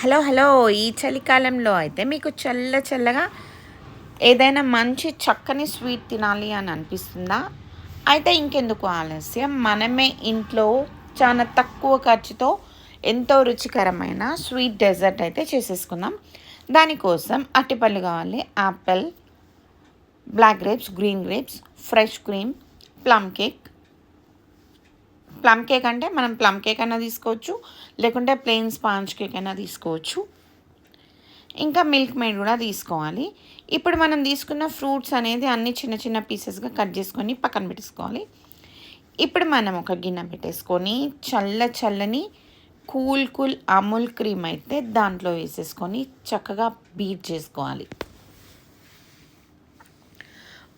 Hello hello. ఈ చలికాలంలో అయితే మీకు చల్ల చల్లగా ఏదైనా మంచి చక్కని స్వీట్ తినాలి అని అనిపిస్తుందా? అయితే ఇంకెందుకు ఆలస్యం. మనమే ఇంట్లో చాలా తక్కువ ఖర్చుతో ఎంతో రుచికరమైన స్వీట్ డెజర్ట్ అయితే చేసేసుకుందాం. దానికోసం అట్టిపళ్ళు కావాలి apple black grapes green grapes fresh cream plum cake plum cake అంటే మనం ప్లమ్ కేక్ అయినా తీసుకోవచ్చు లేకుంటే ప్లెయిన్ స్పాంజ్ కేక్ అయినా తీసుకోవచ్చు. ఇంకా మిల్క్ మేడ్ కూడా తీసుకోవాలి. ఇప్పుడు మనం తీసుకున్న ఫ్రూట్స్ అనేది అన్ని చిన్న చిన్న పీసెస్గా కట్ చేసుకొని పక్కన పెట్టేసుకోవాలి. ఇప్పుడు మనం ఒక గిన్నె పెట్టేసుకొని చల్ల చల్లని కూల్ కూల్ అమూల్ క్రీమ్ అయితే దాంట్లో వేసేసుకొని చక్కగా బీట్ చేసుకోవాలి.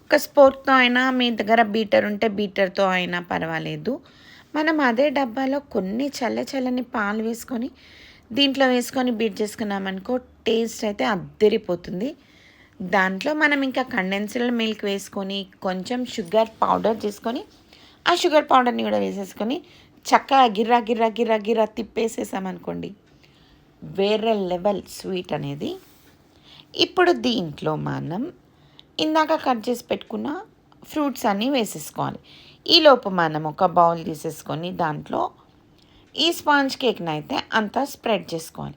ఒక స్పోర్ట్తో అయినా మీ దగ్గర బీటర్ ఉంటే బీటర్తో అయినా పర్వాలేదు. మనం అదే డబ్బాలో కొన్ని చల్ల చల్లని పాలు వేసుకొని దీంట్లో వేసుకొని బీట్ చేసుకున్నామనుకో టేస్ట్ అయితే అద్దరిపోతుంది. దాంట్లో మనం ఇంకా కండెన్స్డ్ మిల్క్ వేసుకొని కొంచెం షుగర్ పౌడర్ చేసుకొని ఆ షుగర్ పౌడర్ని కూడా వేసేసుకొని చక్కగా గిర్రా గిర్రా గిర్రా గిర్రా తిప్పేసేసామనుకోండి వేరే లెవెల్ స్వీట్ అనేది. ఇప్పుడు దీంట్లో మనం ఇందాక కట్ చేసి పెట్టుకున్న ఫ్రూట్స్ అన్నీ వేసేసుకోవాలి. ఈలోపు మనం ఒక బౌల్ తీసేసుకొని దాంట్లో ఈ స్పాంజ్ కేక్ని అయితే అంతా స్ప్రెడ్ చేసుకోవాలి.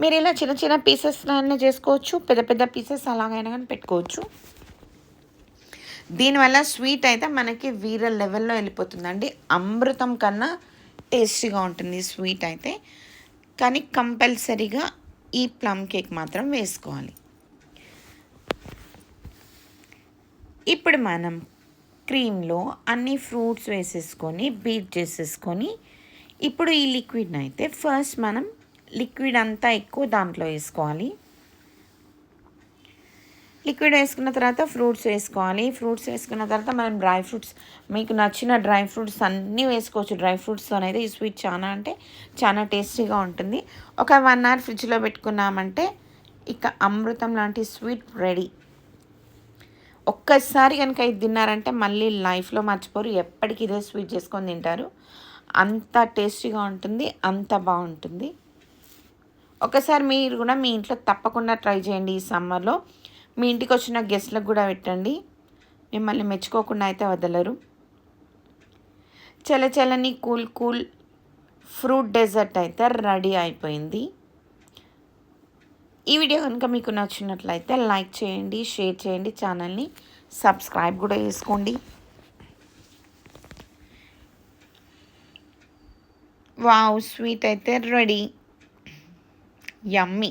మీరు ఇలా చిన్న చిన్న పీసెస్ అయినా చేసుకోవచ్చు పెద్ద పెద్ద పీసెస్ అలాగైనా కానీ పెట్టుకోవచ్చు. దీనివల్ల స్వీట్ అయితే మనకి వీర లెవెల్లో వెళ్ళిపోతుందండి. అమృతం కన్నా టేస్టీగా ఉంటుంది స్వీట్ అయితే. కానీ కంపల్సరీగా ఈ ప్లమ్ కేక్ మాత్రం వేసుకోవాలి. ఇప్పుడు మనం క్రీమ్లో అన్ని ఫ్రూట్స్ వేసేసుకొని బీట్ చేసేసుకొని ఇప్పుడు ఈ లిక్విడ్ని అయితే ఫస్ట్ మనం లిక్విడ్ అంతా ఎక్కువ దాంట్లో వేసుకోవాలి. లిక్విడ్ వేసుకున్న తర్వాత ఫ్రూట్స్ వేసుకోవాలి. ఫ్రూట్స్ వేసుకున్న తర్వాత మనం డ్రై ఫ్రూట్స్ మీకు నచ్చిన డ్రై ఫ్రూట్స్ అన్నీ వేసుకోవచ్చు. డ్రై ఫ్రూట్స్తో అయితే ఈ స్వీట్ చాలా అంటే చాలా టేస్టీగా ఉంటుంది. ఒక వన్ అవర్ ఫ్రిడ్జ్లో పెట్టుకున్నామంటే ఇక అమృతం లాంటి స్వీట్ రెడీ. ఒక్కసారి కనుక ఇది తిన్నారంటే మళ్ళీ లైఫ్లో మర్చిపోరు. ఎప్పటికీ ఇదే స్వీట్ చేసుకొని తింటారు. అంత టేస్టీగా ఉంటుంది అంత బాగుంటుంది. ఒకసారి మీరు కూడా మీ ఇంట్లో తప్పకుండా ట్రై చేయండి ఈ సమ్మర్లో. మీ ఇంటికి వచ్చిన గెస్ట్లకు కూడా పెట్టండి. మిమ్మల్ని మెచ్చుకోకుండా అయితే వదలరు. చల చలని కూల్ కూల్ ఫ్రూట్ డెజర్ట్ అయితే రెడీ అయిపోయింది. ఈ వీడియో కనుక మీకు నచ్చినట్లయితే లైక్ చేయండి షేర్ చేయండి ఛానల్ని సబ్స్క్రైబ్ కూడా చేసుకోండి. వావ్ స్వీట్ అయితే రెడీ. యమ్మీ.